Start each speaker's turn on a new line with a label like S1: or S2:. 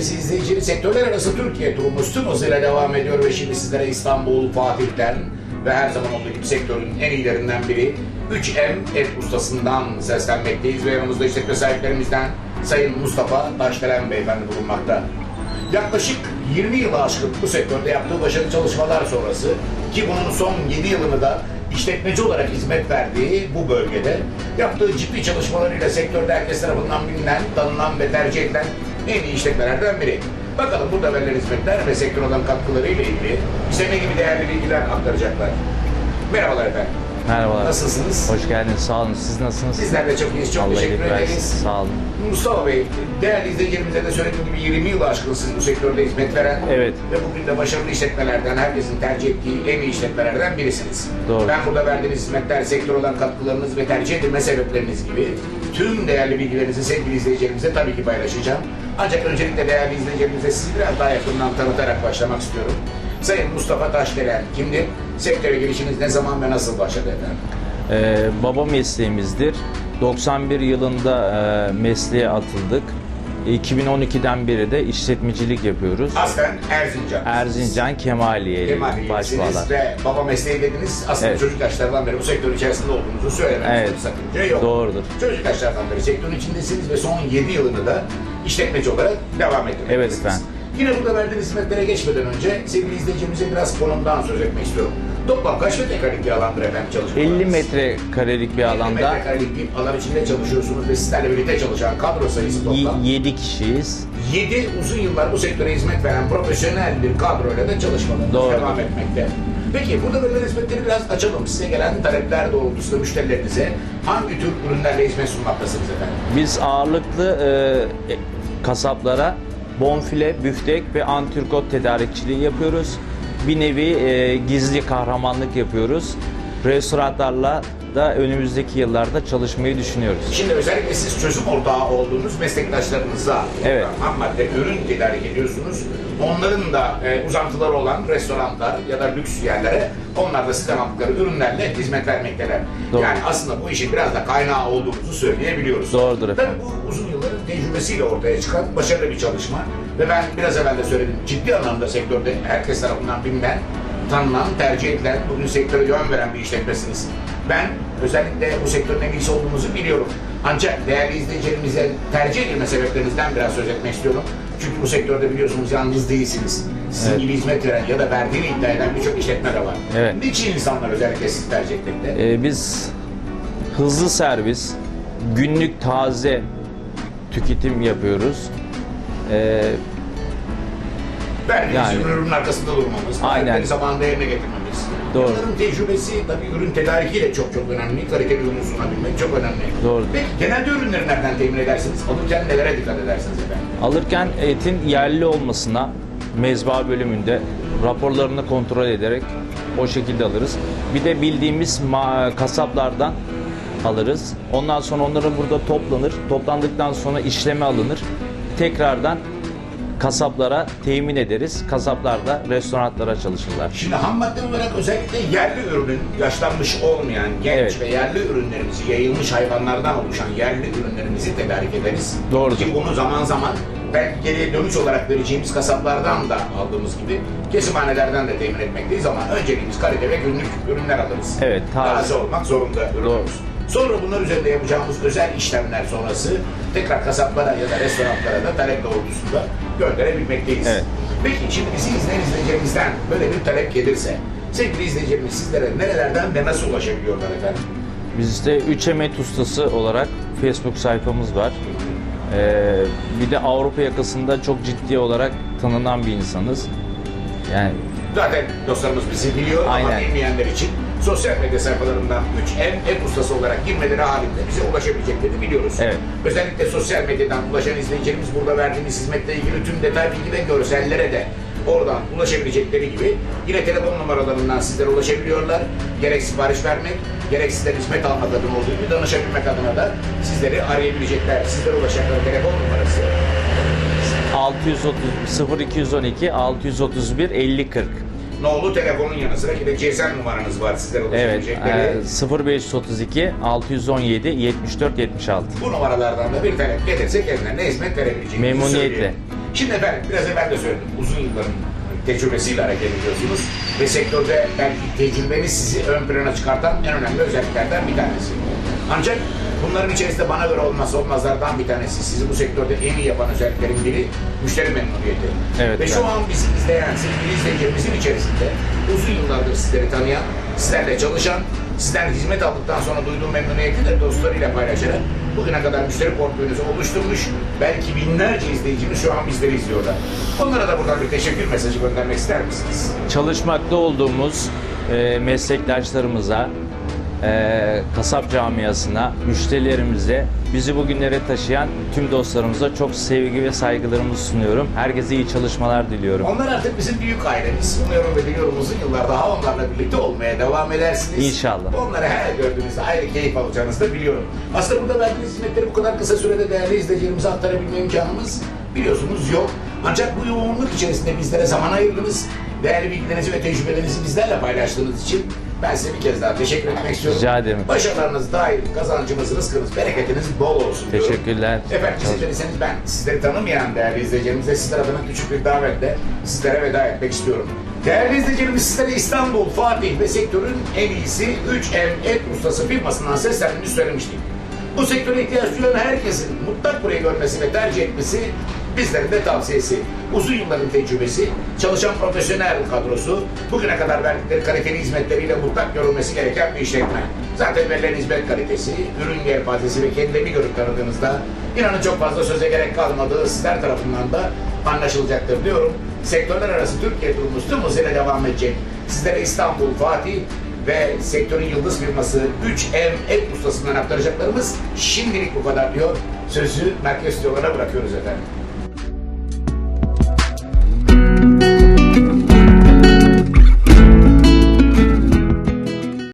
S1: Merkezi izleyicileri sektörler arası Türkiye turumuz tüm hızıyla devam ediyor ve şimdi sizlere İstanbul, Fatih'ten ve her zaman olduğu gibi sektörün en iyilerinden biri 3M et ustasından seslenmekteyiz ve yanımızda işletme sahiplerimizden Sayın Mustafa Taşdelen Beyefendi bulunmakta. Yaklaşık 20 yılı aşkın bu sektörde yaptığı başarılı çalışmalar sonrası ki bunun son 7 yılını da işletmeci olarak hizmet verdiği bu bölgede yaptığı ciddi çalışmalarıyla sektörde herkes tarafından bilinen, tanınan ve tercih edilen en iyi işletmelerden biri. Bakalım burada verilen hizmetler ve sektör olan katkılarıyla ilgili bize gibi değerli bilgiler aktaracaklar. Merhabalar efendim.
S2: Merhabalar.
S1: Nasılsınız?
S2: Hoş geldiniz. Sağ olun. Siz nasılsınız?
S1: Sizler de çok iyiyiz. Çok
S2: Allah
S1: teşekkür
S2: iyilik versin.
S1: ederiz.
S2: Sağ olun.
S1: Mustafa Bey, değerli izleyicilerimize de söylediğim gibi 20 yıl aşkın siz bu sektörde hizmet veren
S2: Evet.
S1: ve bugün de başarılı işletmelerden, herkesin tercih ettiği en iyi işletmelerden birisiniz.
S2: Doğru.
S1: Ben burada verdiğiniz hizmetler, sektör olan katkılarınız ve tercih edilme sebepleriniz gibi tüm değerli bilgilerinizi sevgili izleyicilerimize tabii ki paylaşacağım. Ancak öncelikle değerli izleyicilerimize sizi biraz daha yakından tanıtarak başlamak istiyorum. Sayın Mustafa Taşdelen kimdir? Sektöre girişiniz ne zaman ve nasıl başladı efendim?
S2: Ee, baba mesleğimizdir. 91 yılında e, mesleğe atıldık. 2012'den beri de işletmecilik yapıyoruz.
S1: Aslen Erzincan.
S2: Erzincan Kemaliye başvalar.
S1: Ve baba mesleği dediniz. Aslında
S2: Evet.
S1: çocuk yaşlardan beri bu sektör içerisinde olduğunuzu söylememizde
S2: Evet.
S1: sakınca yok.
S2: Doğrudur.
S1: Çocuk yaşlardan beri sektörün içindesiniz ve son 7 yılını da işletmeci olarak devam ettirmektesiniz.
S2: Evet efendim.
S1: Yine burada verdiğiniz hizmetlere geçmeden önce sevgili izleyicimize biraz konumdan söz etmek istiyorum. Toplam kaç metrekarelik bir alandır efendim çalışmalarınız?
S2: 50 metrekarelik bir
S1: 50
S2: alanda
S1: metrekarelik bir alan içinde çalışıyorsunuz ve sizlerle birlikte çalışan kadro sayısı toplam
S2: 7 kişiyiz.
S1: 7 uzun yıllar bu sektöre hizmet veren profesyonel bir kadroyla da çalışmalarımız
S2: Doğru.
S1: devam etmekte. Peki burada verilen hizmetleri biraz açalım. Size gelen talepler doğrultusunda müşterilerinize hangi tür ürünlerle hizmet sunmaktasınız efendim?
S2: Biz ağırlıklı e, kasaplara bonfile, büftek ve antrikot tedarikçiliği yapıyoruz. Bir nevi e, gizli kahramanlık yapıyoruz. Restoranlarla da önümüzdeki yıllarda çalışmayı düşünüyoruz.
S1: Şimdi özellikle siz çözüm ortağı olduğunuz meslektaşlarınıza
S2: Evet.
S1: ham madde ürün tedarik ediyorsunuz. Onların da e, uzantıları olan restoranlar ya da lüks yerlere onlar da sizden aldıkları ürünlerle hizmet vermekteler.
S2: Doğru.
S1: Yani aslında bu işin biraz da kaynağı olduğumuzu söyleyebiliyoruz.
S2: Doğrudur efendim.
S1: Tabii bu uzun yılların tecrübesiyle ortaya çıkan başarılı bir çalışma. Ve ben biraz evvel de söyledim ciddi anlamda sektörde herkes tarafından bilinen, tanınan, tercih edilen, bugün sektöre yön veren bir işletmesiniz. Ben özellikle bu sektörün iyisi olduğumuzu biliyorum. Ancak değerli izleyicilerimize tercih edilme sebeplerinizden biraz söz etmek istiyorum. Çünkü bu sektörde biliyorsunuz yalnız değilsiniz. Sizin
S2: Evet.
S1: gibi hizmet veren ya da verdiğini iddia eden birçok işletme de var.
S2: Evet.
S1: Niçin insanlar özellikle sizi tercih etmekte?
S2: Ee, biz hızlı servis, günlük taze tüketim yapıyoruz. Ee,
S1: Verdiğiniz
S2: Yani-
S1: ürünün arkasında durmamız,
S2: Aynen.
S1: zamanında yerine getirmemiz.
S2: Doğru.
S1: Bunların tecrübesi tabii ürün tedarikiyle çok çok önemli. Kaliteli ürün sunabilmek çok önemli.
S2: Doğru.
S1: Peki genelde ürünleri nereden temin edersiniz? Alırken nelere dikkat edersiniz efendim?
S2: alırken etin yerli olmasına mezba bölümünde raporlarını kontrol ederek o şekilde alırız. Bir de bildiğimiz kasaplardan alırız. Ondan sonra onları burada toplanır. Toplandıktan sonra işleme alınır. Tekrardan kasaplara temin ederiz. Kasaplar da restoranlara çalışırlar.
S1: Şimdi ham madde olarak özellikle yerli ürünün yaşlanmış olmayan genç
S2: Evet.
S1: ve yerli ürünlerimizi yayılmış hayvanlardan oluşan yerli ürünlerimizi tedarik ederiz.
S2: Doğrudur.
S1: Ki bunu zaman zaman belki geriye dönüş olarak vereceğimiz kasaplardan da aldığımız gibi kesimhanelerden de temin etmekteyiz ama önceliğimiz kalite ve günlük ürünler alırız.
S2: Evet, taze.
S1: Taze olmak zorunda ürünümüz. Sonra bunlar üzerinde yapacağımız özel işlemler sonrası tekrar kasaplara ya da restoranlara da talep doğrultusunda gönderebilmekteyiz.
S2: Evet.
S1: Peki şimdi bizi izleyen izleyicilerimizden böyle bir talep gelirse sevgili izleyicilerimiz sizlere nerelerden ve nasıl ulaşabiliyorlar efendim?
S2: Bizde 3 emet ustası olarak Facebook sayfamız var. Ee, bir de Avrupa yakasında çok ciddi olarak tanınan bir insanız. Yani
S1: Zaten dostlarımız bizi biliyor ama
S2: Aynen.
S1: bilmeyenler için sosyal medya sayfalarından 3M ev ustası olarak girmeleri halinde bize ulaşabileceklerini biliyoruz.
S2: Evet.
S1: Özellikle sosyal medyadan ulaşan izleyicilerimiz burada verdiğimiz hizmetle ilgili tüm detay bilgi ve görsellere de oradan ulaşabilecekleri gibi yine telefon numaralarından sizlere ulaşabiliyorlar. Gerek sipariş vermek, gerek sizden hizmet almak adına olduğu gibi danışabilmek adına da sizleri arayabilecekler. Sizlere ulaşacakları telefon numarası
S2: 630 0212 631 50 40.
S1: Nolu telefonun yanı sıra bir de GSM numaranız var sizlere
S2: Evet.
S1: ulaşabilecekleri.
S2: e, 0532 617 74 76.
S1: Bu numaralardan da bir talep gelirse kendilerine hizmet verebileceğimizi
S2: Memnuniyetle.
S1: söyleyelim. Şimdi efendim biraz evvel de söyledim. Uzun yılların tecrübesiyle hareket ediyorsunuz ve sektörde belki tecrübeniz sizi ön plana çıkartan en önemli özelliklerden bir tanesi. Ancak bunların içerisinde bana göre olmazsa olmazlardan bir tanesi sizi bu sektörde en iyi yapan özelliklerin biri müşteri memnuniyeti.
S2: Evet,
S1: ve şu an bizi izleyen sevgili izleyicilerimizin içerisinde uzun yıllardır sizleri tanıyan, sizlerle çalışan, sizden hizmet aldıktan sonra duyduğu memnuniyeti de dostlarıyla paylaşarak bugüne kadar müşteri portföyünüzü oluşturmuş, belki binlerce izleyicimiz şu an bizleri izliyorlar. Onlara da buradan bir teşekkür mesajı göndermek ister misiniz?
S2: Çalışmakta olduğumuz e, meslektaşlarımıza, e, kasap camiasına, müşterilerimize, bizi bugünlere taşıyan tüm dostlarımıza çok sevgi ve saygılarımı sunuyorum. Herkese iyi çalışmalar diliyorum.
S1: Onlar artık bizim büyük ailemiz. Umuyorum ve diliyorum uzun yıllar daha onlarla birlikte olmaya devam edersiniz.
S2: İnşallah.
S1: Onları her gördüğünüzde ayrı keyif alacağınızı da biliyorum. Aslında burada verdiğiniz hizmetleri bu kadar kısa sürede değerli izleyicilerimize aktarabilme imkanımız biliyorsunuz yok. Ancak bu yoğunluk içerisinde bizlere zaman ayırdınız. Değerli bilgilerinizi ve tecrübelerinizi bizlerle paylaştığınız için ben size bir kez daha teşekkür etmek istiyorum.
S2: Rica ederim.
S1: Başarılarınız daim, kazancınız, rızkınız, bereketiniz bol olsun diyorum.
S2: Teşekkürler.
S1: Efendim siz verirseniz ben sizleri tanımayan değerli izleyicilerimize sizler adına küçük bir davetle sizlere veda etmek istiyorum. Değerli izleyicilerimiz sizlere İstanbul, Fatih ve sektörün en iyisi 3M Et Ustası firmasından seslendiğimizi söylemiştik. Bu sektöre ihtiyaç duyan herkesin mutlak burayı görmesi ve tercih etmesi bizlerin de tavsiyesi. Uzun yılların tecrübesi, çalışan profesyonel kadrosu, bugüne kadar verdikleri kaliteli hizmetleriyle mutlak görülmesi gereken bir işletme. Zaten verilen hizmet kalitesi, ürün yelpazesi ve kendilerini görüp tanıdığınızda inanın çok fazla söze gerek kalmadığı sizler tarafından da anlaşılacaktır diyorum. Sektörler arası Türkiye turumuz tüm hızıyla devam edecek. Sizlere İstanbul, Fatih ve sektörün yıldız firması 3M Et Ustası'ndan aktaracaklarımız şimdilik bu kadar diyor. Sözü merkez stüdyolarına bırakıyoruz efendim.